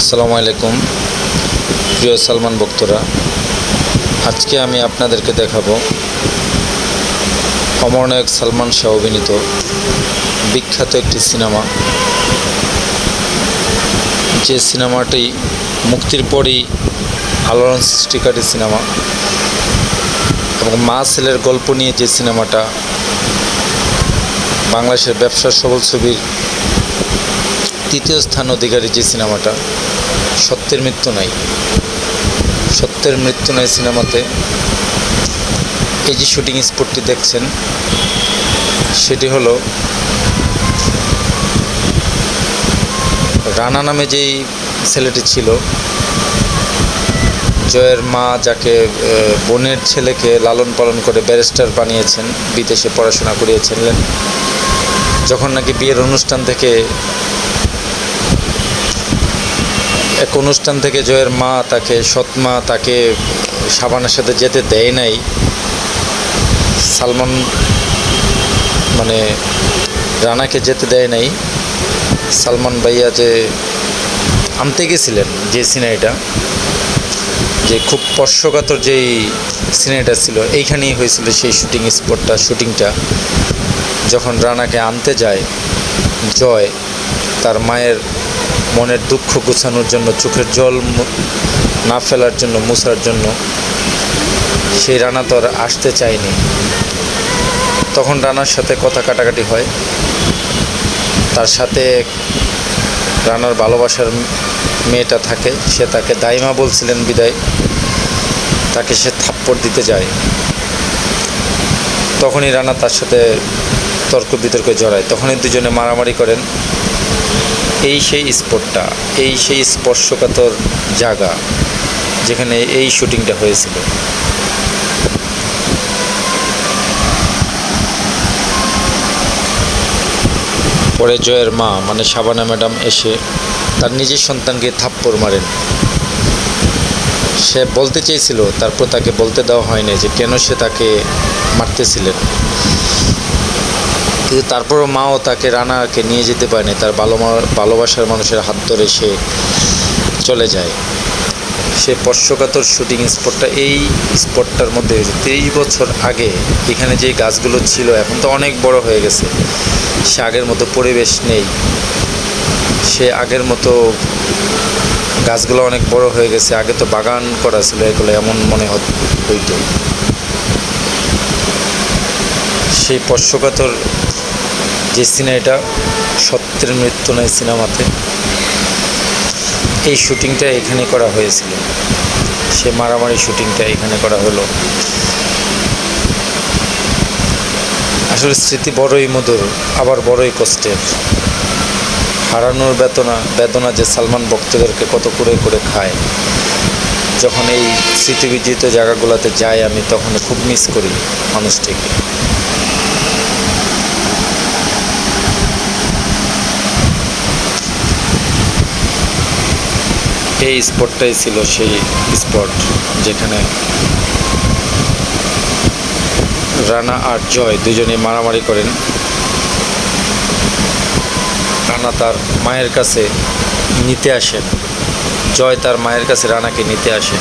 আসসালামু আলাইকুম। প্রিয় সালমান ভক্তরা, আজকে আমি আপনাদেরকে দেখাবো অমরনায়ক সালমান শাহ অভিনীত বিখ্যাত একটি সিনেমা। যে সিনেমাটি মুক্তির পরই আলোড়ন সৃষ্টিকারী সিনেমা এবং মা ছেলের গল্প নিয়ে যে সিনেমাটা বাংলাদেশের ব্যবসা সবল ছবির তৃতীয় স্থান অধিকারী যে সিনেমাটা, সত্যের মৃত্যু নাই। সত্যের মৃত্যু নাই সিনেমাতে। এই যে শুটিং স্পটটি দেখছেন, সেটি হলো রানা নামে যেই ছেলেটি ছিল, জয়ের মা যাকে বোনের ছেলেকে লালন পালন করে ব্যারিস্টার বানিয়েছেন, বিদেশে পড়াশোনা করিয়েছিলেন, যখন নাকি বিয়ের অনুষ্ঠান থেকে এক অনুষ্ঠান থেকে জয়ের মা তাকে সৎমা তাকে সাবানের সাথে যেতে দেয় নাই। সালমান মানে রানাকে যেতে দেয় নাই। সালমান ভাইয়া যে আনতে গেছিলেন যে সিনারিটা, যে খুব স্পর্শকাতর যেই সিনারিটা ছিল, এইখানেই হয়েছিল সেই শুটিং স্পটটা, শুটিংটা। যখন রানাকে আনতে যায় জয়, তার মায়ের মনের দুঃখ গোছানোর জন্য, চোখের জল না ফেলার জন্য, মুছার জন্য সেই রানা তো আর আসতে চায়নি। তখন রানার সাথে কথা কাটাকাটি হয়। তার সাথে রানার ভালোবাসার মেয়েটা থাকে। সে তাকে দাইমা বলছিলেন বিদায়। তাকে সে থাপ্পড় দিতে যায়। তখনই রানা তার সাথে তর্ক বিতর্কে জড়ায়। তখনই দুজনে মারামারি করেন। এই সেই স্পটটা, এই সেই স্পর্শকাতর জায়গা যেখানে এই শুটিংটা হয়েছিল। পরে জয়ের মা মানে শাবানা ম্যাডাম এসে তার নিজের সন্তানকে থাপ্পড় মারেন। সে বলতে চেয়েছিল, তারপর তাকে বলতে দেওয়া হয়নি যে কেন সে তাকে মারতেছিলেন। কিন্তু তারপরও মাও তাকে, রানাকে নিয়ে যেতে পারেনি। তার ভালো ভালোবাসার মানুষের হাত ধরে সে চলে যায়। সে স্পর্শকাতর শুটিং স্পটটা এই স্পটটার মধ্যে হয়েছে তেইশ বছর আগে এখানে যে গাছগুলো ছিল, এখন তো অনেক বড় হয়ে গেছে। সে আগের মতো পরিবেশ নেই। সে আগের মতো গাছগুলো অনেক বড় হয়ে গেছে। আগে তো বাগান করা ছিল, এগুলো এমন মনে হইতো। সেই স্পর্শকাতর যে সিনেমাটা সত্যের মৃত্যু নয় সিনেমাতে, এই শুটিংটা এখানে করা হয়েছিল। সে মারামারি শুটিংটা এখানে করা হলো। আসলে স্মৃতি বড়ই মধুর, আবার বড়ই কষ্টের। হারানোর বেদনা বেদনা যে সালমান ভক্তদেরকে কত করে করে খায়। যখন এই স্মৃতিবিজিত জায়গাগুলোতে যাই আমি তখন খুব মিস করি মানুষটিকে। এই স্পটটাই ছিল সেই স্পট যেখানে রানা আর জয় দুজনে মারামারি করেন। রানা তার মায়ের কাছে নিতে আসেন। জয় তার মায়ের কাছে রানাকে নিতে আসেন।